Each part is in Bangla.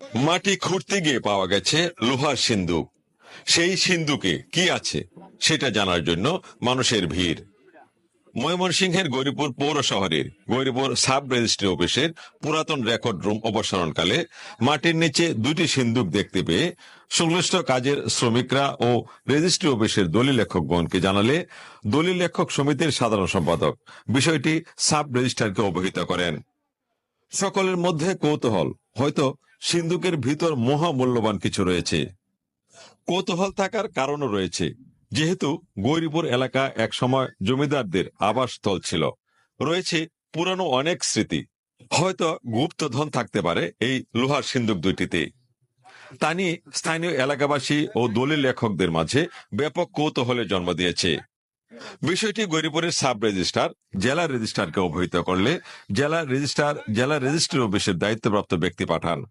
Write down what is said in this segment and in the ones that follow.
মাটি খুঁড়তে গিয়ে পাওয়া গেছে লোহার সিন্দুক। সেই সিন্দুকে কি আছে সেটা জানার জন্য মানুষের ভিড়। ময়মনসিংহের গৌরীপুর পৌর শহরের গৌরীপুর সাব রেজিস্ট্রি অফিসের পুরাতন রেকর্ড রুম অপসারণকালে মাটির নিচে দুটি সিন্দুক দেখতে পেয়ে সংশ্লিষ্ট কাজের শ্রমিকরা ও রেজিস্ট্রি অফিসের দলিল লেখকগণকে জানালে দলিল লেখক সমিতির সাধারণ সম্পাদক বিষয়টি সাব রেজিস্ট্রারকে অবহিত করেন। সকলের মধ্যে কৌতূহল, হয়তো সিন্ধুকের ভিতর মহা মূল্যবান কিছু রয়েছে। কৌতূহল থাকার কারণও রয়েছে। যেহেতু গৌরীপুর এলাকা একসময় জমিদারদের আবাসস্থল ছিল, রয়েছে পুরানো অনেক স্মৃতি। হয়তো গুপ্তধন থাকতে পারে এই লোহার সিন্ধুক দুইটিতে। তা নিয়ে স্থানীয় এলাকাবাসী ও দলিল লেখকদের মাঝে ব্যাপক কৌতূহলের জন্ম দিয়েছে। বিষয়টি গৌরীপুরের সাব রেজিস্ট্রার, জেলা রেজিস্ট্রারকে অবহিত করলে জেলা রেজিস্ট্রার, জেলা রেজিস্ট্রি অফিসের দায়িত্বপ্রাপ্ত ব্যক্তি পাঠান।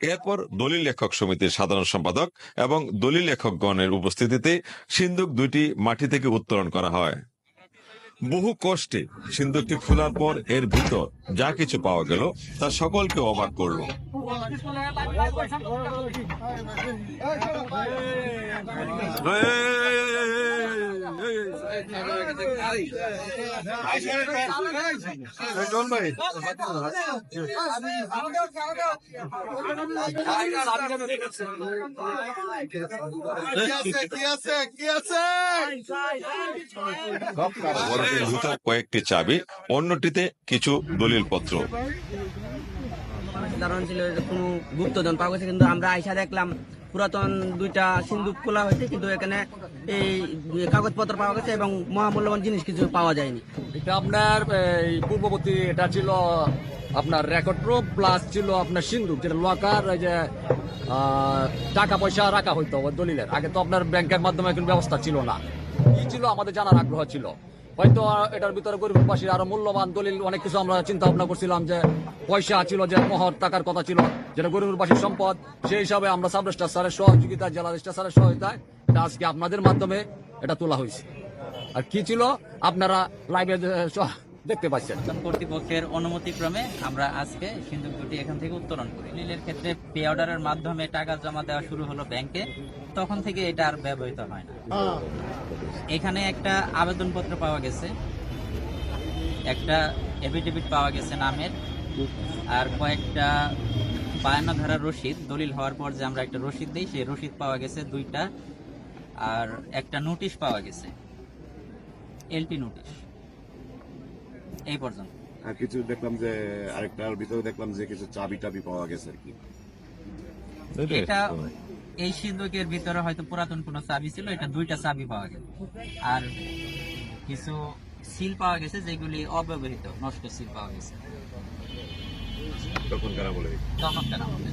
এরপর দলিল লেখক সমিতির সাধারণ সম্পাদক এবং দলিল লেখকগণের উপস্থিতিতে সিন্ধুক দুইটি মাটি থেকে উত্তোলন করা হয়। বহু কষ্টে সিন্ধুকটি খোলার পর এর ভিতর যা কিছু পাওয়া গেল তা সকলকে অবাক করল। কয়েকটি চাবি অন্যটিতে কিছু দলিল কারণ ছিল কোনো গুপ্তধন পাওয়া গেছে, কিন্তু আমরা আইসা দেখলাম পুরাতন দুইটা সিন্ধুক খোলা হয়েছে, কিন্তু এখানে এই কাগজপত্র পাওয়া গেছে এবং মহামূল্যবান জিনিস কিছু পাওয়া যায়নি। এটা আপনার পূর্ববর্তী, এটা ছিল আপনার রেকর্ড প্রুফ প্লাস ছিল আপনার সিন্ধুক যেটা লকার যে টাকা পয়সা রাখা হইতো দলিলের। আগে তো আপনার ব্যাংকের মাধ্যমে কোনো ব্যবস্থা ছিল না। কি ছিল আমাদের জানার আগ্রহ ছিল। হয়তো এটার ভিতরে গরিববাসীর আরও মূল্যবান দলিল অনেক কিছু আমরা চিন্তা ভাবনা করছিলাম যে পয়সা ছিল যে মহর টাকার কথা ছিল যেটা গরিববাসীর সম্পদ সেই হিসাবে আমরা সাব রেজিস্ট্রার স্যারের সহযোগিতা জেলা রেজিস্ট্রার স্যারের সহায়তায় এটা আজকে আপনাদের মাধ্যমে এটা তোলা হয়েছে। আর কি ছিল? আপনারা লাইভে দেখতে পাচ্ছেন। কর্তৃপক্ষের অনুমতিক্রমে আমরা আজকে সিন্ধুক দুটি এখান থেকে উত্তোলন করি। লিলের ক্ষেত্রে পে অর্ডারের মাধ্যমে টাকা জমা দেওয়া শুরু হলো ব্যাংকে। তখন থেকে এটা আর ব্যবহৃত হয় না। এখানে একটা আবেদনপত্র পাওয়া গেছে। একটা এফিডেভিট পাওয়া গেছে নামের। আর কয়েকটা বায়ান্ন ধারার রসিদ দলিল হওয়ার পর যে আমরা একটা রসিদ দিই সেই রসিদ পাওয়া গেছে দুইটা। আর একটা নোটিশ পাওয়া গেছে। L T notice. এই পর্যন্ত। আর কিছু দেখলাম যে আরেকটার ভিতরে দেখলাম যে কিছু চাবি টাবি পাওয়া গেছে আর কি। এটা এই সিন্ধুকের ভিতরে হয়তো পুরাতন কোনো চাবি ছিল এটা দুইটা চাবি পাওয়া গেল। আর কিছু সিল পাওয়া গেছে যেগুলি অব্যবহৃত নষ্ট সিল পাওয়া গেছে। তখন কারা বলে তখনকার আমাদের